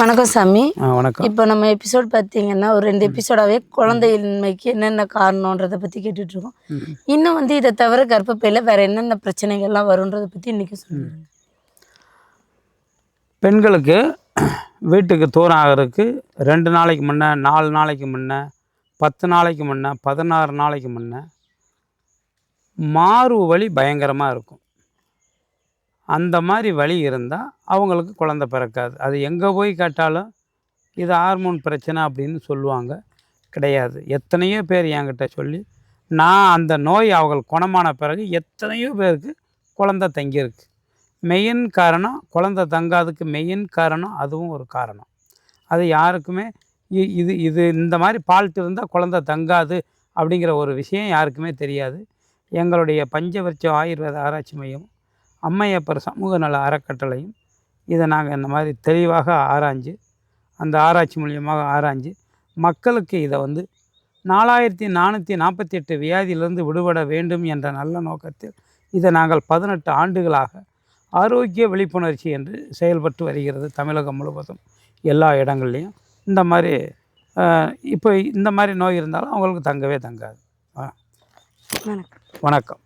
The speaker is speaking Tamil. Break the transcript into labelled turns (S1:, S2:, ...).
S1: வணக்கம் சாமி.
S2: வணக்கம்.
S1: இப்போ நம்ம எபிசோட் பார்த்தீங்கன்னா ஒரு ரெண்டு எபிசோடாவே குழந்தையின்மைக்கு என்னென்ன காரணன்றதை பற்றி கேட்டுட்டு இருக்கோம்.
S2: ம்.
S1: இன்னும் வந்து இதை தவிர கர்ப்பப்பையில் வேற என்னென்ன பிரச்சனைகள்லாம் வரும்ன்றதை பற்றி இன்னைக்கு சொல்லுங்க.
S2: பெண்களுக்கு வீட்டுக்கு தூரம் ஆகிறதுக்கு ரெண்டு நாளைக்கு முன்ன நாலு நாளைக்கு முன்ன பத்து நாளைக்கு முன்ன பதினாறு நாளைக்கு முன்ன மார்பு வலி பயங்கரமாக இருக்கும். அந்த மாதிரி வழி இருந்தால் அவங்களுக்கு குழந்த பிறக்காது. அது எங்கே போய் கேட்டாலும் இது ஹார்மோன் பிரச்சனை அப்படின்னு சொல்லுவாங்க. கிடையாது. எத்தனையோ பேர் என்கிட்ட சொல்லி நான் அந்த நோய் அவங்களுக்கு குணமான பிறகு எத்தனையோ பேருக்கு குழந்தை தங்கியிருக்கு. மெயின் காரணம் குழந்தை தங்காததுக்கு மெயின் காரணம் அதுவும் ஒரு காரணம். அது யாருக்குமே இது இது இந்த மாதிரி பால்ட்டு இருந்தால் குழந்தை தங்காது அப்படிங்கிற ஒரு விஷயம் யாருக்குமே தெரியாது. எங்களுடைய பஞ்சவர்ச்ச ஆயுர்வேத ஆராய்ச்சி மையம் அம்மையப்பர் சமூக நல அறக்கட்டளையும் இதை நாங்கள் இந்த மாதிரி தெளிவாக ஆராய்ஞ்சு அந்த ஆராய்ச்சி மூலியமாக ஆராய்ஞ்சு மக்களுக்கு இதை வந்து நாலாயிரத்தி நானூற்றி நாற்பத்தி எட்டு வியாதியிலிருந்து விடுபட வேண்டும் என்ற நல்ல நோக்கத்தில் இதை நாங்கள் பதினெட்டு ஆண்டுகளாக ஆரோக்கிய விழிப்புணர்ச்சி என்று செயல்பட்டு வருகிறது தமிழகம் முழுவதும் எல்லா இடங்கள்லையும். இந்த மாதிரி இப்போ இந்த மாதிரி நோய் இருந்தாலும் அவங்களுக்கு தங்கவே தங்காது.
S1: வணக்கம்.
S2: வணக்கம்.